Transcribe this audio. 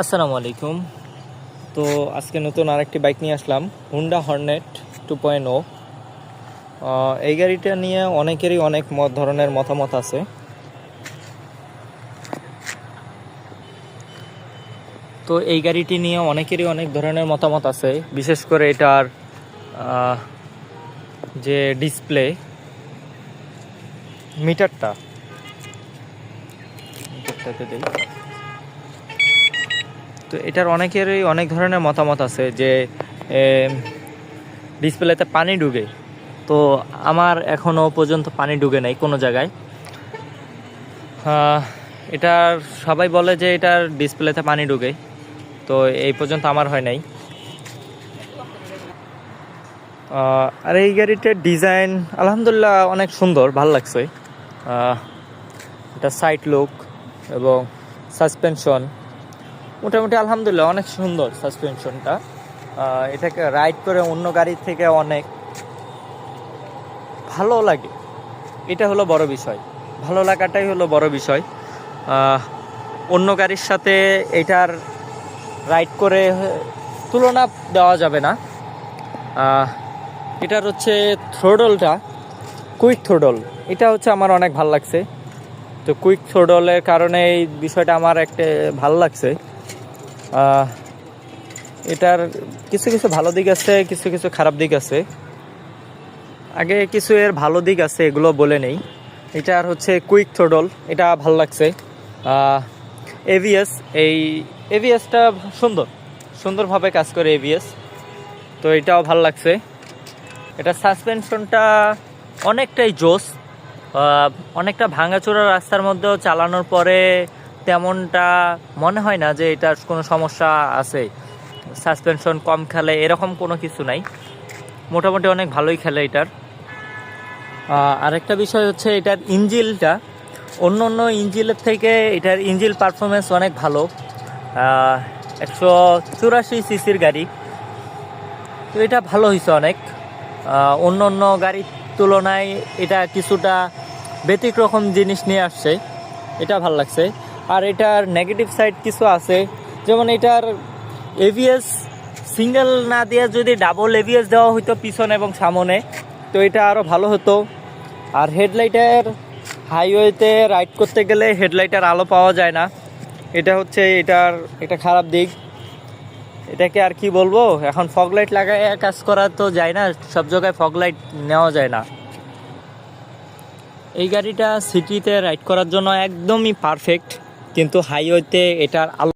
আসসালামু আলাইকুম। তো আজকে নতুন আরেকটি বাইক নিয়ে আসলাম Honda Hornet two point o এই গাড়িটা নিয়ে অনেকেরই অনেক ধরনের মতামত আছে। তো এই গাড়িটি নিয়ে অনেকেরই অনেক ধরনের মতামত আছে, বিশেষ করে এটার যে ডিসপ্লে মিটারটা মিটারটাতে দেই। তো এটার অনেকেরই অনেক ধরনের মতামত আছে যে ডিসপ্লেতে পানি ডুবে তো আমার এখনও পর্যন্ত পানি ডুবে নাই কোনো জায়গায়। এটার সবাই বলে যে এটার ডিসপ্লেতে পানি ঢুকে। তো এই পর্যন্ত আমার হয় নাই। আর এই গাড়িটার ডিজাইন আলহামদুলিল্লাহ অনেক সুন্দর, ভালো লাগছে। এটা সাইড লুক এবং সাসপেনশন। মোটামুটি আলহামদুলিল্লাহ অনেক সুন্দর সাসপেনশনটা। এটাকে রাইড করে অন্য গাড়ির থেকে অনেক ভালো লাগে। এটা হলো বড় বিষয়। ভালো লাগাটাই হলো বড় বিষয়। অন্য গাড়ির সাথে এটার রাইড করে তুলনা দেওয়া যাবে না। এটার হচ্ছে থ্রোডলটা, কুইক থ্রোডল। এটা হচ্ছে আমার অনেক ভালো লাগছে। তো কুইক থ্রোডলের কারণে এই বিষয়টা আমার একটা ভালো লাগছে। এটার কিছু কিছু ভালো দিক আছে, কিছু কিছু খারাপ দিক আছে। আগে কিছু এর ভালো দিক আছে, এগুলো বলে নেই। এটার হচ্ছে কুইক থ্রোডল, এটা ভালো লাগছে। এভিএস এই এভিএসটা সুন্দর, সুন্দরভাবে কাজ করে এভিএস তো এটাও ভালো লাগছে। এটা সাসপেনশনটা অনেকটাই জোস অনেকটা ভাঙাচোরা রাস্তার মধ্যেও চালানোর পরে তেমনটা মনে হয় না যে এটার কোনো সমস্যা আছে। সাসপেনশন কম খেলে এরকম কোনো কিছু নাই। মোটামুটি অনেক ভালোই খেলে এটার। আরেকটা বিষয় হচ্ছে এটার ইঞ্জিলটা। অন্য অন্য ইঞ্জিলের থেকে এটার ইঞ্জিল পারফরমেন্স অনেক ভালো। একশো চুরাশি সিসির গাড়ি। তো এটা ভালো হয়েছে অনেক। অন্য অন্য গাড়ির তুলনায় এটা কিছুটা ব্যতিক্রম জিনিস নিয়ে আসছে। এটা ভালো লাগছে। আর এটার নেগেটিভ সাইড কিছু আছে। যেমন এটার এভিএস সিঙ্গেল না দিয়ে যদি ডাবল এভিএস দেওয়া হতো পিছনে এবং সামনে, তো এটা আরও ভালো হতো। আর হেডলাইটের হাইওয়েতে রাইড করতে গেলে হেডলাইটের আলো পাওয়া যায় না। এটা হচ্ছে এটার একটা খারাপ দিক। এটাকে আর কি বলব? এখন ফগ লাইট লাগায় কাজ করা তো যায় না, সব জায়গায় ফগ লাইট নেওয়া যায় না। এই গাড়িটা সিটিতে রাইড করার জন্য একদমই পারফেক্ট কিন্তু হাইওয়েতে এটার আলো